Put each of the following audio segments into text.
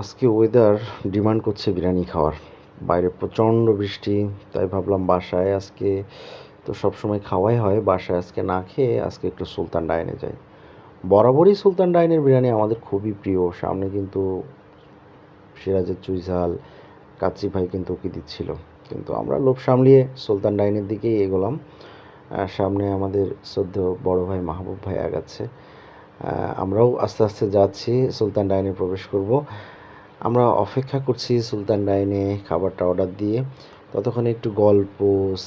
আজকে weather demand করছে বিরিয়ানি খাওয়ার। বাইরে প্রচণ্ড বৃষ্টি, তাই ভাবলাম বাসায় আজকে তো সবসময় খাওয়াই হয়। বাসায় আজকে না খেয়ে আজকে একটু সুলতান ডাইনে যাই। বরাবরই সুলতান ডাইনের বিরিয়ানি আমাদের খুবই প্রিয়। সামনে কিন্তু সিরাজের চুইঝাল কাচ্চি ভাই কিন্তু ওকে দিচ্ছিল। কিন্তু আমরা লোভ সামলিয়ে সুলতান ডাইনের দিকেই এগোলাম। সামনে আমাদের সদ্য বড় ভাই মাহবুব ভাই আগাচ্ছে। আমরাও আস্তে আস্তে যাচ্ছি, সুলতান ডাইনে প্রবেশ করব। আমরা অপেক্ষা করছি সুলতান ডাইনে খাবারটা অর্ডার দিয়ে। ততক্ষণে একটু গল্প,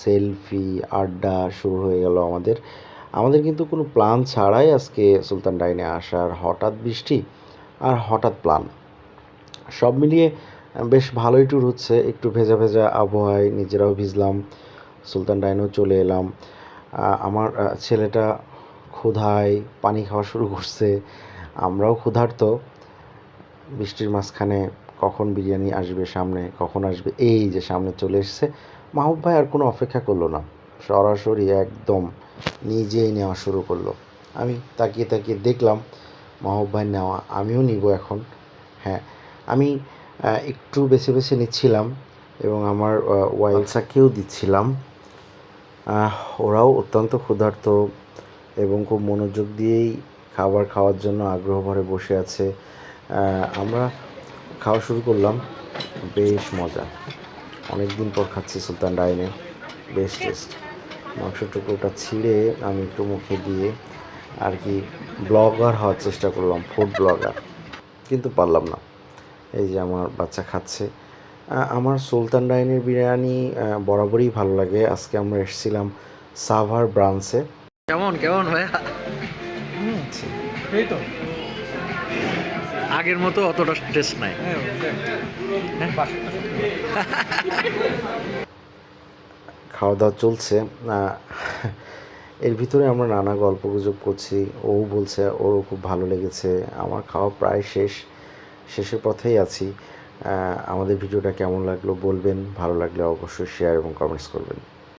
সেলফি, আড্ডা শুরু হয়ে গেল আমাদের। আমাদের কিন্তু কোনো প্ল্যান ছাড়াই আজকে সুলতান ডাইনে আসার হঠাৎ বৃষ্টি আর হঠাৎ প্ল্যান। সব মিলিয়ে বেশ ভালোই ট্যুর হচ্ছে। একটু ভেজা ভেজা আবহাওয়ায় নিজেরাও ভিজলাম, সুলতান ডাইনেও চলে এলাম। আমার ছেলেটা ক্ষুধায় পানি খাওয়া শুরু করছে। আমরাও ক্ষুধার্ত। বৃষ্টির মাঝখানে কখন বিরিয়ানি আসবে সামনে, কখন আসবে, এই যে সামনে চলে এসেছে। মাহবুব ভাই আর কোনো অপেক্ষা করল না। সরাসরি একদম নিজেই নেওয়া শুরু করল। আমি তাকিয়ে তাকিয়ে দেখলাম মাহবুব ভাই নেওয়া, আমিও নিব এখন। হ্যাঁ আমি একটু বেছে বেছে নিচ্ছিলাম এবং আমার ওয়াইলসাকেও দিচ্ছিলাম। ওরাও অত্যন্ত ক্ষুধার্ত। এবং খুব মনোযোগ দিয়েই খাবার খাওয়ার জন্য আগ্রহ ভরে বসে আছে। আমরা খাওয়া শুরু করলাম। বেশ মজা। অনেক দিন পর খাচ্ছি সুলতান ডাইনে। বেশ টেস্ট। মাংসের টুকরোটা ছিঁড়ে আমি একটু মুখে দিয়ে আর কি ব্লগার হওয়ার চেষ্টা করলাম, ফুড ব্লগার। কিন্তু পারলাম না। এই যে আমার বাচ্চা খাচ্ছে। আমার সুলতান ডাইনের বিরিয়ানি বরাবরই ভালো লাগে। আজকে আমরা এসেছিলাম সাভার ব্রাঞ্চে। কেমন কেমন ভাইয়া? এই তো। আগের মতো অতটা টেস্ট নাই। হ্যাঁ। বাসাটা খাওয়া দাওয়া চলছে। আহ, এর ভিতরে আমরা নানা গল্প গুজব করছি। ও বলছে ওরও খুব ভালো লেগেছে। আমার খাওয়া প্রায় শেষ। শেষের পথেই আছি। আমাদের ভিডিওটা কেমন লাগল বলবেন। ভালো লাগলে অবশ্যই শেয়ার এবং কমেন্টস করবেন।